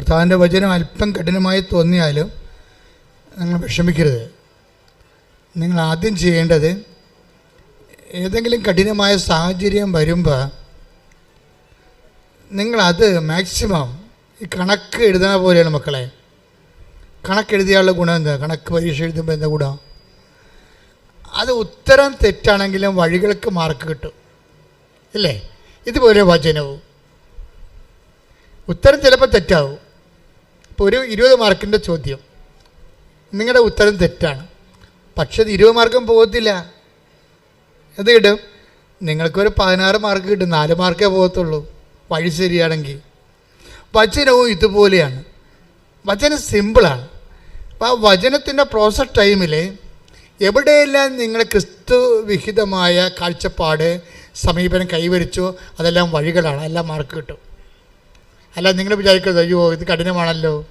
കർത്താവിന്റെ വചനം അല്പം കഠിനമായി തോന്നിയാലും നിങ്ങൾ വിഷമിക്കരുത്. നിങ്ങൾ ആദ്യം ചെയ്യേണ്ടത് ഏതെങ്കിലും കഠിനമായ സാഹചര്യം വരുമ്പോൾ നിങ്ങളത് മാക്സിമം ഈ കണക്ക് എഴുതുന്ന പോലെയാണ് മക്കളെ. കണക്ക് എഴുതിയാലുള്ള ഗുണം എന്താ? കണക്ക് പരീക്ഷ എഴുതുമ്പോൾ എന്താ ഗുണം? അത് ഉത്തരം തെറ്റാണെങ്കിലും വഴികൾക്ക് മാർക്ക് കിട്ടും. അല്ലേ ഇതുപോലെ വചനവും. ഉത്തരം ചിലപ്പോൾ തെറ്റാവും. ഒരു ഇരുപത് മാർക്കിന്റെ ചോദ്യം. നിങ്ങളുടെ ഉത്തരം തെറ്റാണ്. പക്ഷേ അത് ഇരുപത് മാർക്കും പോകത്തില്ല. അത് കിട്ടും. നിങ്ങൾക്കൊരു പതിനാറ് മാർക്ക് കിട്ടും. നാല് മാർക്കേ പോകത്തുള്ളൂ. വഴി ശരിയാണെങ്കിൽ. വചനവും ഇതുപോലെയാണ്. വചനം സിമ്പിളാണ് അപ്പോൾ ആ വചനത്തിന്റെ പ്രോസസ് ടൈമിൽ എവിടെയെല്ലാം നിങ്ങൾ ക്രിസ്തു വിഹിതമായ കാഴ്ചപ്പാട് സമീപനം കൈവരിച്ചോ അതെല്ലാം വഴികളാണ്. എല്ലാം മാർക്ക് കിട്ടും. അല്ല നിങ്ങൾ വിചാരിക്കരുത്. അയ്യോ ഇത് കഠിനമാണല്ലോ.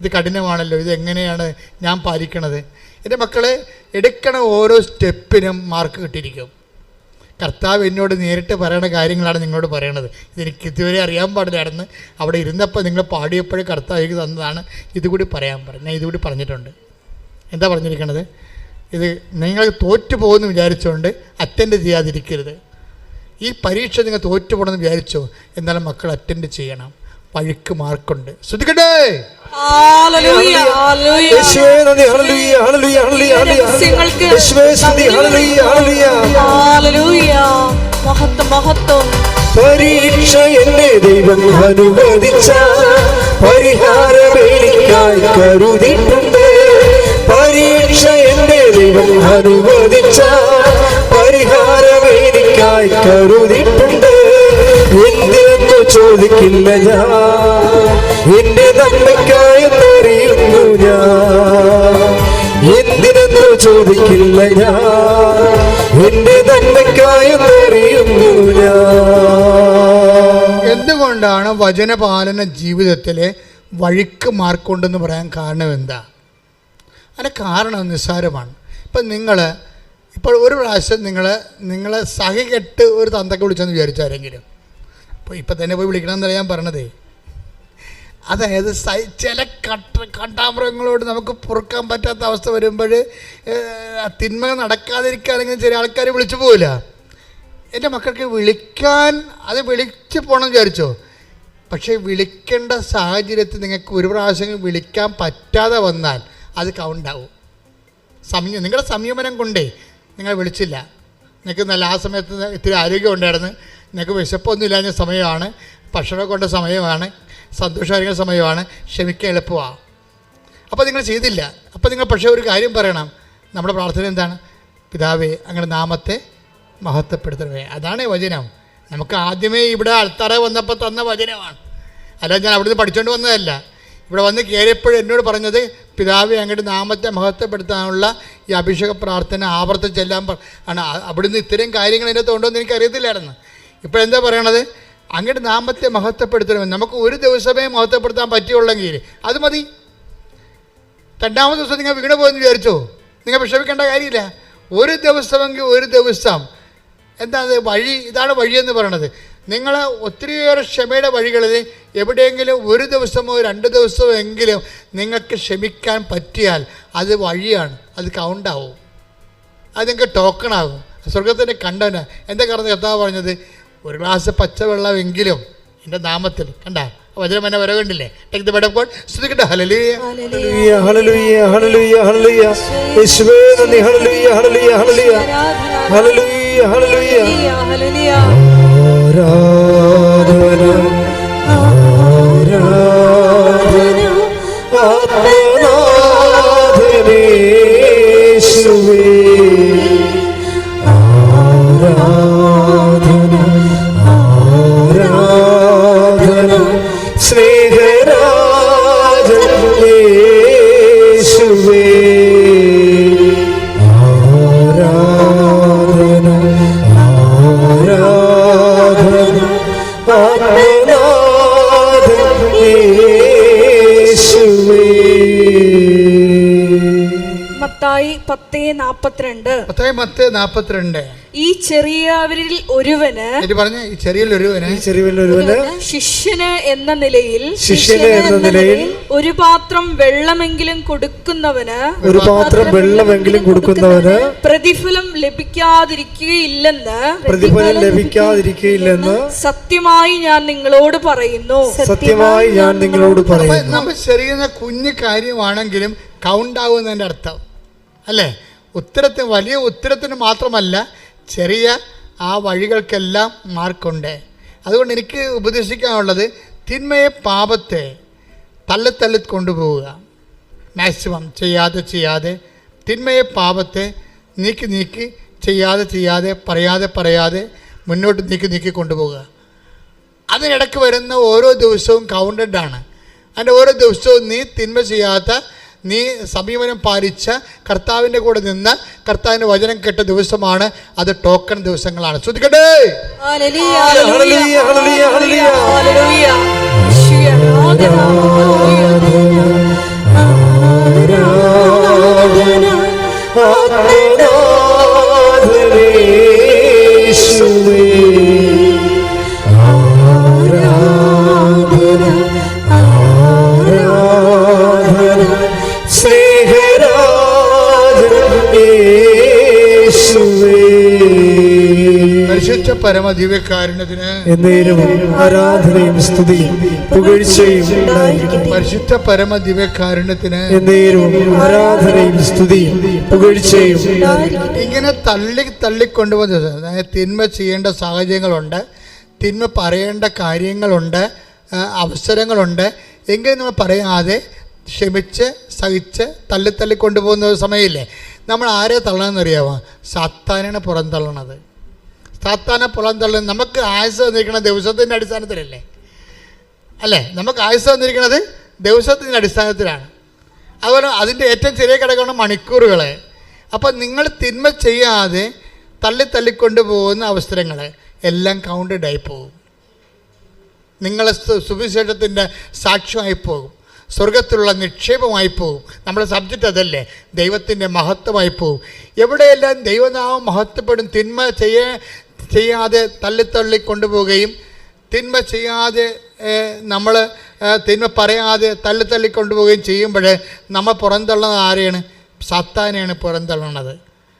ഇത് കഠിനമാണല്ലോ. ഇത് എങ്ങനെയാണ് ഞാൻ പാലിക്കണത്? എന്റെ മക്കളെ എടുക്കണ ഓരോ സ്റ്റെപ്പിനും മാർക്ക് കിട്ടിയിരിക്കും. കർത്താവ് എന്നോട് നേരിട്ട് പറയണ കാര്യങ്ങളാണ് നിങ്ങളോട് പറയണത്. ഇതെനിക്ക് ഇതുവരെ അറിയാൻ പാടില്ലായിരുന്നു അവിടെ ഇരുന്നപ്പോൾ നിങ്ങൾ പാടിയപ്പോഴേ കർത്താവ് എനിക്ക് തന്നതാണ്. ഇതുകൂടി പറയാൻ പറഞ്ഞു. ഞാൻ ഇതുകൂടി പറഞ്ഞിട്ടുണ്ട്. എന്താ പറഞ്ഞിരിക്കണത്? ഇത് നിങ്ങൾ തോറ്റു പോകുമെന്ന് വിചാരിച്ചുകൊണ്ട് അറ്റൻഡ് ചെയ്യാതിരിക്കരുത്. ഈ പരീക്ഷ നിങ്ങൾ തോറ്റു പോകണമെന്ന് വിചാരിച്ചോ? എന്നാലും മക്കൾ അറ്റൻഡ് ചെയ്യണം. വഴിക്ക് മാർക്കുണ്ട്. ശ്രദ്ധിക്കട്ടെ? പരീക്ഷ എന്നെ ദൈവം അനുവദിച്ച പരിഹാരമേനിക്കായി കരുതിയിട്ടുണ്ട്. പരീക്ഷ എന്നെ ദൈവം അനുവദിച്ച പരിഹാരമേനിക്കായി കരുതിയിട്ടുണ്ട്. എന്തിനെന്നു ചോദിക്കില്ല ഞാൻ. എന്റെ നന്മയ്ക്കായി അറിയുന്നു ഞാൻ. എന്തിനെന്നു ചോദിക്കില്ല ഞാൻ. എന്റെ നന്മയ്ക്കായി അറിയുന്നു ഞാൻ. എന്തുകൊണ്ടാണ് വചനപാലന ജീവിതത്തിലെ വഴിക്ക് മാർക്കുണ്ടെന്ന് പറയാൻ കാരണം എന്താ? അതിന്റെ കാരണം നിസ്സാരമാണ്. ഇപ്പം നിങ്ങൾ ഇപ്പോൾ ഒരു പ്രാവശ്യം നിങ്ങൾ നിങ്ങളെ സഹികെട്ട് ഒരു തന്തക്ക് വിളിച്ചെന്ന് വിചാരിച്ചാരെങ്കിലും അപ്പോൾ ഇപ്പം തന്നെ പോയി വിളിക്കണമെന്നല്ല ഞാൻ പറഞ്ഞതേ. അതായത് സൈ ചില കട്ട കണ്ടാമൃഗങ്ങളോട് നമുക്ക് പൊറുക്കാൻ പറ്റാത്ത അവസ്ഥ വരുമ്പോൾ തിന്മ നടക്കാതിരിക്കാനെങ്കിൽ ചില ആൾക്കാർ വിളിച്ചു പോകില്ല എന്റെ മക്കൾക്ക് വിളിക്കാൻ അത് വിളിച്ച് പോകണം വിചാരിച്ചോ? പക്ഷേ വിളിക്കേണ്ട സാഹചര്യത്തിൽ നിങ്ങൾക്ക് ഒരു പ്രാവശ്യം വിളിക്കാൻ പറ്റാതെ വന്നാൽ അത് കൗണ്ടാവും. സമയം നിങ്ങളുടെ സംയമനം കൊണ്ടേ നിങ്ങൾ വിളിച്ചില്ല. നിങ്ങൾക്ക് നല്ല ആ സമയത്ത് ഇത്തിരി ആരോഗ്യം ഉണ്ടായിരുന്നു നിങ്ങൾക്ക് വിശപ്പൊന്നും ഇല്ലാഞ്ഞ സമയമാണ് ഭക്ഷണം കൊണ്ട സമയമാണ് സന്തോഷമായിരിക്കുന്ന സമയമാണ് ക്ഷമിക്കാൻ എളുപ്പമാണ് അപ്പോൾ നിങ്ങൾ ചെയ്തില്ല. അപ്പോൾ നിങ്ങൾ പക്ഷേ ഒരു കാര്യം പറയണം. നമ്മുടെ പ്രാർത്ഥന എന്താണ്? പിതാവേ അങ്ങനെ നാമത്തെ മഹത്വപ്പെടുത്തണമേ. അതാണ് വചനം. നമുക്ക് ആദ്യമേ ഇവിടെ അൾത്തറ വന്നപ്പോൾ തന്ന വചനമാണ്. അല്ല ഞാൻ അവിടുന്ന് പഠിച്ചുകൊണ്ട് വന്നതല്ല. ഇവിടെ വന്ന് കയറിയപ്പോഴും എന്നോട് പറഞ്ഞത് പിതാവെ അങ്ങോട്ട് നാമത്തെ മഹത്വപ്പെടുത്താനുള്ള ഈ അഭിഷേക പ്രാർത്ഥന ആവർത്തിച്ചെല്ലാം ആണ്. അവിടുന്ന് ഇത്രയും കാര്യങ്ങൾ അതിനകത്ത് ഉണ്ടോ എന്ന് എനിക്ക് അറിയത്തില്ലായിരുന്നു ഇപ്പോൾ എന്താ പറയണത്? അങ്ങോട്ട് നാമത്തെ മഹത്വപ്പെടുത്തണമെന്ന് നമുക്ക് ഒരു ദിവസമേ മഹത്വപ്പെടുത്താൻ പറ്റിയുള്ളെങ്കിൽ അത് മതി. രണ്ടാമത് ദിവസം നിങ്ങൾ വീണ് പോയെന്ന് വിചാരിച്ചോ? നിങ്ങൾ വിഷമിക്കേണ്ട കാര്യമില്ല. ഒരു ദിവസമെങ്കിൽ ഒരു ദിവസം. എന്താണ് വഴി? ഇതാണ് വഴിയെന്ന് പറയണത്. നിങ്ങൾ ഒത്തിരിയേറെ ക്ഷമയുടെ വഴികളിൽ എവിടെയെങ്കിലും ഒരു ദിവസമോ രണ്ട് ദിവസമോ എങ്കിലും നിങ്ങൾക്ക് ക്ഷമിക്കാൻ പറ്റിയാൽ അത് വഴിയാണ്. അത് കൗണ്ടാവും അത് നിങ്ങൾക്ക് ടോക്കണാകും സ്വർഗത്തിന്റെ കണ്ടന എന്താ കാരണം കർത്താവ് പറഞ്ഞത്? ഒരു ഗ്ലാസ് പച്ചവെള്ളമെങ്കിലും എന്റെ നാമത്തിൽ. കണ്ട? വചനം എന്നെ വരവുണ്ടില്ലേ? Take the bed of God ശ്രദ്ധിക്കട്ടെ hallelujah. Hallelujah hallelujah hallelujah hallelujah. യേശുവേ നന്ദി. Hallelujah hallelujah hallelujah hallelujah. Hallelujah ഹല്ലേലൂയ. ആരാധന. പത്തേ നാപ്പത്തിരണ്ട്. പത്തായി മത്ത് നാൽപ്പത്തിരണ്ട് ഈ ചെറിയവരിൽ ഒരുവന് എന്നിട്ട് പറഞ്ഞ ഈ ചെറിയൊരുവന് ഈ ചെറിയൊരുവന് ശിഷ്യന് എന്ന നിലയിൽ ശിഷ്യന് എന്ന നിലയിൽ ഒരു പാത്രം വെള്ളമെങ്കിലും കൊടുക്കുന്നവന് ഒരു പാത്രം വെള്ളമെങ്കിലും കൊടുക്കുന്നവന് പ്രതിഫലം ലഭിക്കാതിരിക്കുകയില്ലെന്ന്. പ്രതിഫലം ലഭിക്കാതിരിക്കുകയില്ലെന്ന് സത്യമായി ഞാൻ നിങ്ങളോട് പറയുന്നു. സത്യമായി ഞാൻ നിങ്ങളോട് പറയുന്നു. നമ്മൾ ചെറിയ കുഞ്ഞു കാര്യമാണെങ്കിലും കൗണ്ട് ആവുന്നതിന്റെ അർത്ഥം. അല്ലേ? ഉത്തരത്തിന് വലിയ ഉത്തരത്തിന് മാത്രമല്ല ചെറിയ ആ വഴികൾക്കെല്ലാം മാർക്കുണ്ട്. അതുകൊണ്ട് എനിക്ക് ഉപദേശിക്കാനുള്ളത് തിന്മയെ പാപത്തെ തള്ളി തള്ളി കൊണ്ടുപോവുക. മാക്സിമം ചെയ്യാതെ ചെയ്യാതെ തിന്മയെ പാപത്തെ നീക്കി നീക്കി ചെയ്യാതെ ചെയ്യാതെ പറയാതെ പറയാതെ മുന്നോട്ട് നീക്കി നീക്കി കൊണ്ടുപോവുക. അതിനിടയ്ക്ക് വരുന്ന ഓരോ ദിവസവും കൗണ്ടഡ് ആണ്. അതിന്റെ ഓരോ ദിവസവും നീ തിന്മ ചെയ്യാത്ത നീ സമീപനം പാലിച്ച കർത്താവിന്റെ കൂടെ നിന്ന് കർത്താവിന്റെ വചനം കേട്ട ദിവസമാണ് അത് ടോക്കൺ ദിവസങ്ങളാണ്. ശ്രദ്ധിക്കട്ടെ? ഹല്ലേലൂയ, ഹല്ലേലൂയ, ഹല്ലേലൂയ, ഹല്ലേലൂയ. പരമദിവ്യകാരുണ്യത്തിന് എന്നേരും ആരാധനയും സ്തുതിയും പുകഴ്ചയും പരിശുദ്ധ പരമദിവ്യകാരുണ്യത്തിന് എന്നേരും ആരാധനയും സ്തുതിയും പുകഴ്ചയും ഇങ്ങനെ തള്ളി തള്ളിക്കൊണ്ടുപോകുന്നത് അതായത് തിന്മ ചെയ്യേണ്ട സാഹചര്യങ്ങളുണ്ട് തിന്മ പറയേണ്ട കാര്യങ്ങളുണ്ട് അവസരങ്ങളുണ്ട്. എങ്കിലും നമ്മൾ പറയാതെ ക്ഷമിച്ച് സഹിച്ച് തള്ളി തള്ളി കൊണ്ടുപോകുന്ന ഒരു സമയമില്ലേ? നമ്മൾ ആരെ തള്ളണമെന്നറിയാമോ പുറം പുറന്തള്ളണത് സാത്താനെ പുറന്തള്ളുന്നത് നമുക്ക് ആയുസ് തന്നിരിക്കുന്നത് ദിവസത്തിന്റെ അടിസ്ഥാനത്തിലല്ലേ? അല്ലേ? നമുക്ക് ആയുസ് തന്നിരിക്കുന്നത് ദിവസത്തിന്റെ അടിസ്ഥാനത്തിലാണ്. അതുപോലെ അതിന്റെ ഏറ്റവും ചെറിയ ഘടകമാണ് മണിക്കൂറുകൾ അപ്പോൾ നിങ്ങൾ തിന്മ ചെയ്യാതെ തള്ളി തള്ളിക്കൊണ്ട് പോകുന്ന അവസരങ്ങൾ എല്ലാം കൗണ്ടഡ് ആയി പോകും. നിങ്ങളെ സു- സുവിശേഷത്തിന്റെ സാക്ഷ്യമായി പോകും. സ്വർഗത്തിലുള്ള നിക്ഷേപമായി പോകും. നമ്മുടെ സബ്ജക്റ്റ് അതല്ലേ? ദൈവത്തിന്റെ മഹത്വമായി പോകും. എവിടെയെല്ലാം ദൈവനാമം മഹത്വപ്പെടും തിന്മ ചെയ്യ ചെയ്യാതെ തള്ളിത്തള്ളി കൊണ്ടുപോവുകയും തിന്മ ചെയ്യാതെ നമ്മൾ തിന്മ പറയാതെ തള്ളിത്തള്ളി കൊണ്ടുപോവുകയും ചെയ്യുമ്പോൾ നമ്മൾ പുറന്തള്ളുന്നത് ആരെയാണ്? സത്താനെയാണ് പുറന്തള്ളണത്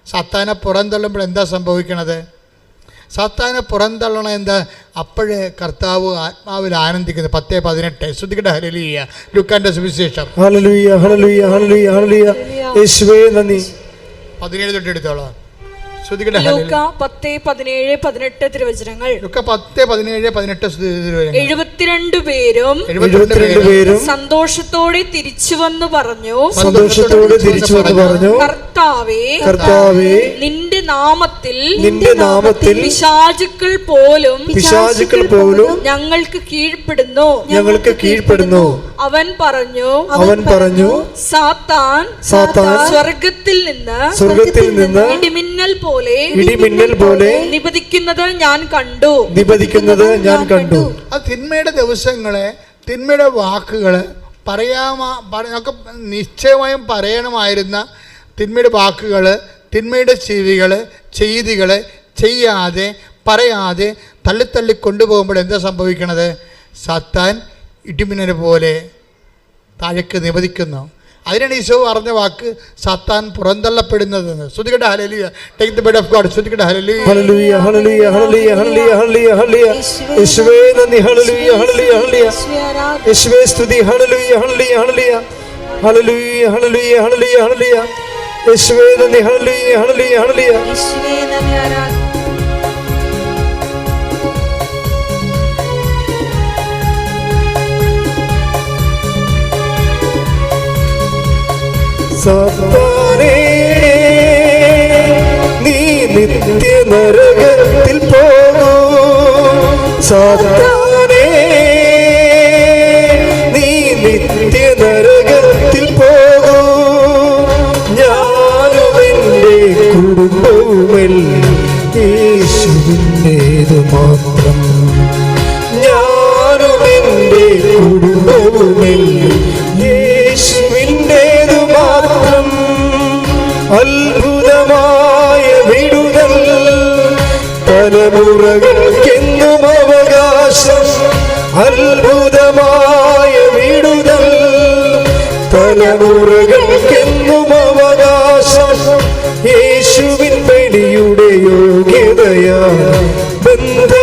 സത്താനെ പുറന്തള്ളുമ്പോൾ എന്താ സംഭവിക്കണത്? സത്താനെ പുറന്തള്ളണം എന്താ? അപ്പോഴേ കർത്താവ് ആത്മാവിൽ ആനന്ദിക്കുന്നത് പത്തേ പതിനെട്ട്. ശ്രദ്ധിക്കട്ടെ? ഹലലിയ ലുക്കാന്റെ സുവിശേഷം. പതിനേഴ് തൊട്ട് എടുത്തോളാം. ശ്രുതികട ലൂക്ക പത്ത് പതിനേഴ് പതിനെട്ട് തിരുവചനങ്ങൾ. ലുക്ക പത്ത് പതിനേഴ് പതിനെട്ട് ശ്രുതി- എഴുപത്തിരണ്ട് പേരും പേരും സന്തോഷത്തോടെ തിരിച്ചു വന്നു പറഞ്ഞു. സന്തോഷത്തോടെ തിരിച്ചു വന്ന് പറഞ്ഞു. കർത്താവേ കർത്താവേ നിന്റെ നാമത്തിൽ നിന്റെ നാമത്തിൽ പിശാചുക്കൾ പോലും പിശാചുക്കൾ പോലും ഞങ്ങൾക്ക് കീഴ്പ്പെടുന്നു. ഞങ്ങൾക്ക് കീഴ്പ്പെടുന്നു. അവൻ പറഞ്ഞു അവൻ പറഞ്ഞു സാത്താൻ സാത്താൻ സ്വർഗത്തിൽ നിന്ന് സ്വർഗത്തിൽ നിന്ന് ഇടിമിന്നൽ പോലെ ഇടിമിന്നൽ പോലെ നിപതിക്കുന്നത് ഞാൻ കണ്ടു. നിപതിക്കുന്നത് ഞാൻ കണ്ടു. ആ തിന്മയുടെ ദിവസങ്ങളെ തിന്മയുടെ വാക്കുകൾ പറയാമാ പറയൊക്കെ നിശ്ചയമായും പറയണമായിരുന്ന തിന്മയുടെ വാക്കുകൾ തിന്മയുടെ ചെവികൾ ചെയ്തികൾ ചെയ്യാതെ പറയാതെ തള്ളിത്തള്ളി കൊണ്ടുപോകുമ്പോൾ എന്താ സംഭവിക്കണത്? സത്താൻ ഇടിമിന്നൽ പോലെ താഴേക്ക് നിവദിക്കുന്നു അതിനാണ് ഈശോ പറഞ്ഞ വാക്ക് സത്താൻ പുറന്തള്ളപ്പെടുന്നതെന്ന്. ശ്രുതികട ഹലലിയ take the bed of God ശ്രുതികട hallelujah hallelujah hallelujah hallelujah hallelujah hallelujah hallelujah. യേശുവേ നന്ദി. Hallelujah hallelujah hallelujah. യേശുവേ സ്തുതി. Hallelujah hallelujah hallelujah. Hallelujah hallelujah hallelujah hallelujah. യേശുവേ നന്ദി. Hallelujah hallelujah hallelujah. സാത്താനേ നീ നിത്യ നരകത്തിൽ പോകൂ സാത്താനേ നീ നിത്യ നരകത്തിൽ പോകൂ ഞാനും എന്റെ കുടുംബവുമെല്ലാം യേശുവിന്റേത് മാത്രം തലമുറകൾക്കെന്നും അവകാശം. യേശുവിൻ പേടിയുടെ യോഗ്യതയാ ബന്ധനത്തിൽ